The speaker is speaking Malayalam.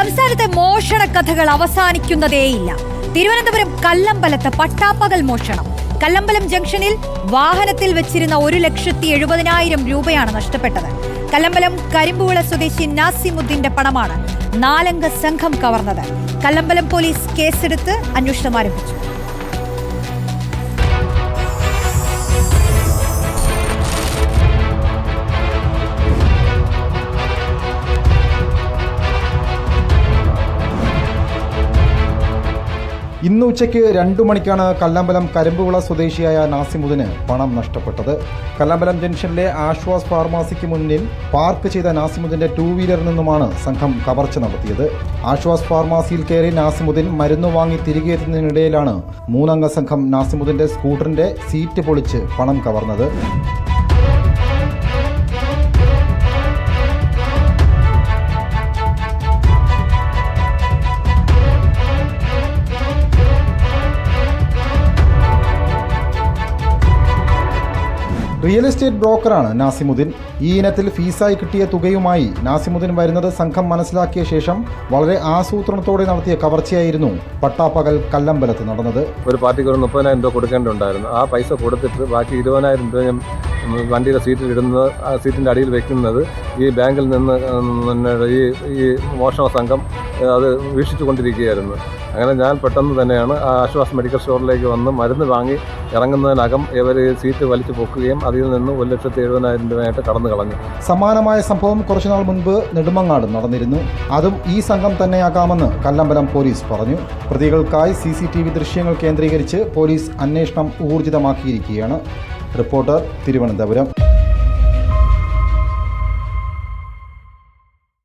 സംസ്ഥാനത്തെ മോഷണ കഥകൾ അവസാനിക്കുന്നതേയില്ല. തിരുവനന്തപുരം കല്ലമ്പലത്ത് പട്ടാപ്പകൽ മോഷണം. കല്ലമ്പലം ജംഗ്ഷനിൽ വാഹനത്തിൽ വെച്ചിരുന്ന ഒരു ലക്ഷത്തി എഴുപതിനായിരം രൂപയാണ് നഷ്ടപ്പെട്ടത്. കല്ലമ്പലം കരിമ്പുവിള സ്വദേശി നാസിമുദ്ദീന്റെ പണമാണ് നാലംഗ സംഘം കവർന്നത്. കല്ലമ്പലം പോലീസ് കേസെടുത്ത് അന്വേഷണം ആരംഭിച്ചു. ഇന്ന് ഉച്ചയ്ക്ക് രണ്ടു മണിക്കാണ് കല്ലമ്പലം കരിമ്പുവിള സ്വദേശിയായ നാസിമുദിന് പണം നഷ്ടപ്പെട്ടത്. കല്ലമ്പലം ജംഗ്ഷനിലെ ആശ്വാസ് ഫാർമസിക്ക് മുന്നിൽ പാർക്ക് ചെയ്ത നാസിമുദിന്റെ ടൂ വീലറിൽ നിന്നുമാണ് സംഘം കവർച്ച നടത്തിയത്. ആശ്വാസ് ഫാർമസിയിൽ കയറി നാസിമുദ്ദീൻ മരുന്ന് വാങ്ങി തിരികെ എത്തുന്നതിനിടയിലാണ് മൂന്നംഗ സംഘം നാസിമുദിന്റെ സ്കൂട്ടറിന്റെ സീറ്റ് പൊളിച്ച് പണം കവർന്നത്. റിയൽ എസ്റ്റേറ്റ് ബ്രോക്കറാണ് നാസിമുദ്ദീൻ. ഈ ഇനത്തിൽ ഫീസായി കിട്ടിയ തുകയുമായി നാസിമുദ്ദീൻ വരുന്നത് സംഘം മനസ്സിലാക്കിയ ശേഷം വളരെ ആസൂത്രണത്തോടെ നടത്തിയ കവർച്ചയായിരുന്നു പട്ടാപ്പകൽ കല്ലമ്പലത്ത് നടന്നത്. ഒരു പാർട്ടിക്ക് ഒരു മുപ്പതിനായിരം രൂപ കൊടുക്കേണ്ടതുണ്ടായിരുന്നു. ആ പൈസ കൊടുത്തിട്ട് ബാക്കി ഇരുപതിനായിരം രൂപ ഞാൻ വണ്ടിയുടെ സീറ്റിൽ ഇടുന്നത് സീറ്റിന്റെ അടിയിൽ വെക്കുന്നത് ഈ ബാങ്കിൽ നിന്ന് ഈ മോഷണ സംഘം അത് വീക്ഷിച്ചു കൊണ്ടിരിക്കുകയായിരുന്നു അങ്ങനെ ഞാൻ പെട്ടെന്ന് തന്നെയാണ് ആ ആശ്വാസ് മെഡിക്കൽ സ്റ്റോറിലേക്ക് വന്ന് മരുന്ന് വാങ്ങി ഇറങ്ങുന്നതിനകം ഇവർ സീറ്റ് വലിച്ചു പൊക്കുകയും അതിൽ നിന്ന് ഒരു ലക്ഷത്തി എഴുപതിനായിരം രൂപയായിട്ട് കടന്നു കളഞ്ഞു. സമാനമായ സംഭവം കുറച്ചുനാൾ മുൻപ് നെടുമങ്ങാട് നടന്നിരുന്നു. അതും ഈ സംഘം തന്നെയാകാമെന്ന് കല്ലമ്പലം പോലീസ് പറഞ്ഞു. പ്രതികൾക്കായി സി സി ടി വി ദൃശ്യങ്ങൾ കേന്ദ്രീകരിച്ച് പോലീസ് അന്വേഷണം ഊർജിതമാക്കിയിരിക്കുകയാണ്. റിപ്പോർട്ടർ തിരുവനന്തപുരം.